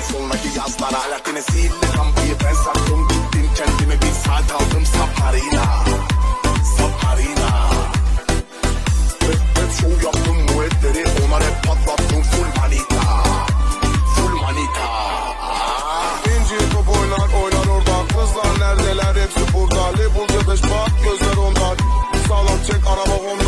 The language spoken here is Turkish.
Kaldı sondaki yazlar hala tenesiyle Kambayı ben sattım gittim kendime bir saat aldım. Saparina Saparina Hep hep show yaptım muhetleri onlar hep patlattım. Full manita Full manita. İnci top oynar oynar orada. Kızlar neredeler? Hepsi burada. Label yatış bak gözler ondan Sağlam çek araba Honda